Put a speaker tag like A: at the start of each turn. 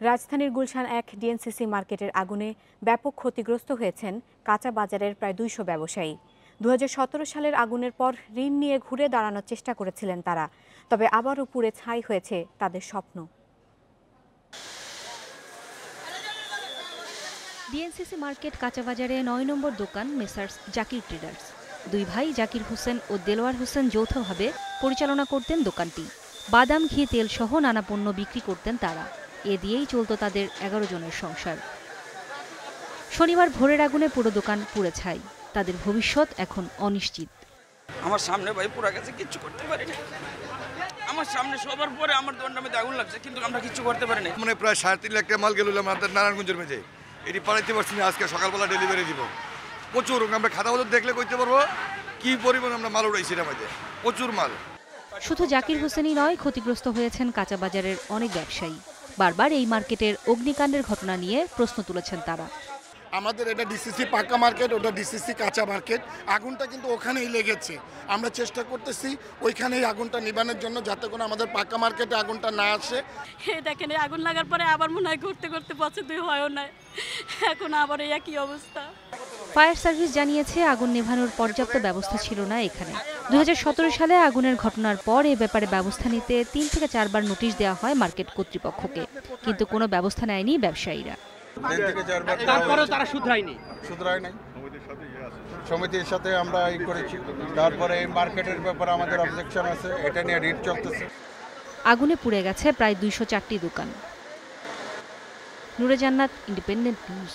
A: রাজধানীর গুলশান এক ডিএনসিসি মার্কেটের আগুনে ব্যাপক ক্ষতিগ্রস্ত হয়েছেন কাঁচা বাজারের প্রায় দুইশো ব্যবসায়ী। দু হাজার সতেরো সালের আগুনের পর ঋণ নিয়ে ঘুরে দাঁড়ানোর চেষ্টা করেছিলেন তারা, তবে আবারও পুড়ে ছাই হয়েছে তাদের স্বপ্ন।
B: ডিএনসিসি মার্কেট কাঁচাবাজারে নয় নম্বর দোকান মেসার্স জাকির ট্রেডার্স। দুই ভাই জাকির হোসেন ও দেলোয়ার হোসেন যৌথভাবে পরিচালনা করতেন দোকানটি। বাদাম, ঘি, তেল সহ নানা পণ্য বিক্রি করতেন তারা। এ দিয়েই চলতো তাদের এগারো জনের সংসার। শনিবার ভোরের আগুনে পুরো দোকান পুড়ে ছাই। তাদের ভবিষ্যৎ এখন অনিশ্চিত।
C: আমার সামনে ভাই পুরা গেছে কিচ্ছু করতে পারি না আমার সামনে সবার পরে আমার দোকানটা মধ্যে আগুন লাগছে কিন্তু আমরা কিচ্ছু করতে পারি না
D: মানে প্রায় সাড়ে তিন লাখ টাকা মাল গেল আমাদের নারায়ণগঞ্জের মেঝে। এটি পাঠাইতে পারছি না আজকে সকালবেলা ডেলিভারি দিব। প্রচুর আমরা খাতা বদল দেখলে কইতে পারব কি পরিমাণ আমরা মাল উড়াইছি এর মাঝে। প্রচুর মাল।
B: শুধু জাকির হোসেনই নয় ক্ষতিগ্রস্ত হয়েছেন কাঁচাবাজারের অনেক ব্যবসায়ী। বারবার এই মার্কেটের অগ্নিকাণ্ডের ঘটনা নিয়ে প্রশ্ন তুলেছেন তারা।
E: আমাদের এটা ডিসিসি পাকা মার্কেট ওটা ডিসিসি কাঁচা মার্কেট। আগুনটা কিন্তু ওখানেই লেগেছে। আমরা চেষ্টা করতেছি ওইখানেই আগুনটা নিবানোর জন্য যাতে করে আমাদের পাকা মার্কেটে আগুনটা না আসে।
F: দেখেন এই আগুন লাগার পরে আবার মনে হয় ঘুরতে ঘুরতে পছন্দ হয়ও না। এখন আবার এই একই অবস্থা।
B: ফায়ার সার্ভিস জানিয়েছে আগুন নেভানোর পর্যাপ্ত ব্যবস্থা ছিল না এখানে। দুহাজার সতেরো সালে আগুনের ঘটনার পর এ ব্যাপারে ব্যবস্থা নিতে তিন থেকে চারবার নোটিশ দেওয়া হয় মার্কেট কর্তৃপক্ষকে। কিন্তু কোনো ব্যবস্থা নেয়নি ব্যবসায়ীরা।
G: তারপরেও তারা শুধরায়নি?
H: শুধরায় সমিতির সাথে আমরা এই করেছি। তারপরে এই মার্কেটের ব্যাপারে আমাদের অবজেকশন আছে। এটা নিয়ে রিট চলতেছে।
B: আগুনে পুড়ে গেছে প্রায় দুইশো চারটি দোকান। নুরে জান্নাত ইন্ডিপেন্ডেন্ট নিউজ